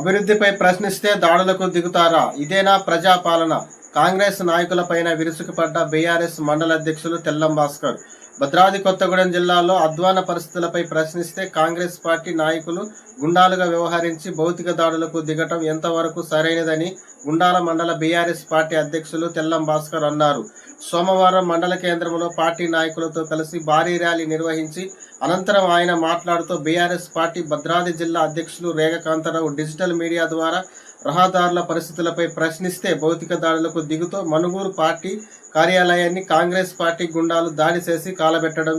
అభివృద్ధిపై ప్రశ్నిస్తే దాడులకు దిగుతారా? ఇదేనా ప్రజాపాలన? కాంగ్రెస్ నాయకులపైన విరుసుకుపడ్డ బీఆర్ఎస్ మండల అధ్యక్షులు తెల్లం భాస్కర్ భద్రాద్రి కొత్తగూడెం జిల్లాలో అధ్వాన పరిస్థితులపై ప్రశ్నిస్తే కాంగ్రెస్ పార్టీ నాయకులు గుండాలుగా వ్యవహరించి భౌతిక దాడులకు దిగటం ఎంతవరకు సరైనదని గుండాల మండల బీఆర్ఎస్ పార్టీ అధ్యక్షులు తెల్లం భాస్కర్ అన్నారు. సోమవారం మండల కేంద్రంలో పార్టీ నాయకులతో కలిసి భారీ ర్యాలీ నిర్వహించి అనంతరం ఆయన మాట్లాడుతూ బీఆర్ఎస్ పార్టీ భద్రాద్రి జిల్లా అధ్యక్షులు రేఖకాంతరావు డిజిటల్ మీడియా ద్వారా రహదారుల పరిస్థితులపై ప్రశ్నిస్తే భౌతిక దాడులకు దిగుతూ మనుగూరు పార్టీ కార్యాలయాన్ని కాంగ్రెస్ పార్టీ గుండాలు దాడి చేసి కాలబెట్టడం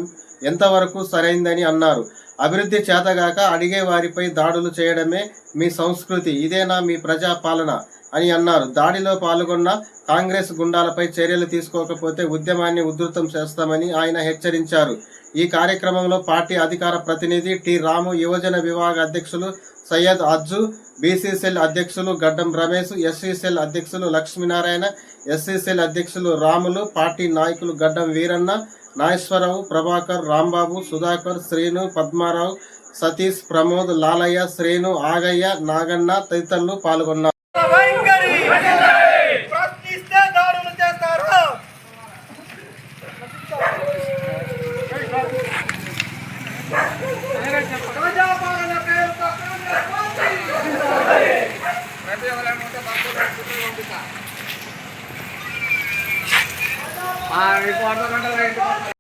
ఎంతవరకు సరైందని అన్నారు. అభివృద్ధి చేతగాక అడిగే వారిపై దాడులు చేయడమే మీ సంస్కృతి ఇదేనా మీ ప్రజాపాలన అని అన్నారు. దాడిలో పాల్గొన్న కాంగ్రెస్ గుండాలపై చర్యలు తీసుకోకపోతే ఉద్యమాన్ని ఉధృతం చేస్తామని ఆయన హెచ్చరించారు. ఈ కార్యక్రమంలో పార్టీ అధికార ప్రతినిధి టి రాము యువజన విభాగ అధ్యక్షులు సయ్యద్ అజ్జు బీసీసీఎల్ అధ్యక్షులు గడ్డం రమేష్ ఎస్సీసీఎల్ అధ్యక్షులు లక్ష్మీనారాయణ ఎస్సీసీఎల్ అధ్యక్షులు రాములు పార్టీ నాయకులు గడ్డం వీరన్న నాగేశ్వరరావు ప్రభాకర్ రాంబాబు సుధాకర్ శ్రీను పద్మారావు సతీష్ ప్రమోద్ లాలయ్య శ్రీను ఆగయ్య నాగన్న తదితరులు పాల్గొన్నారు. వైఖరి ప్రశ్నిస్తే దాడులు చేస్తారు ప్రజాపాలన పేరుతో కాంగ్రెస్ పార్టీ. ఆ, ఇప్పుడు అర్ధ గంటలో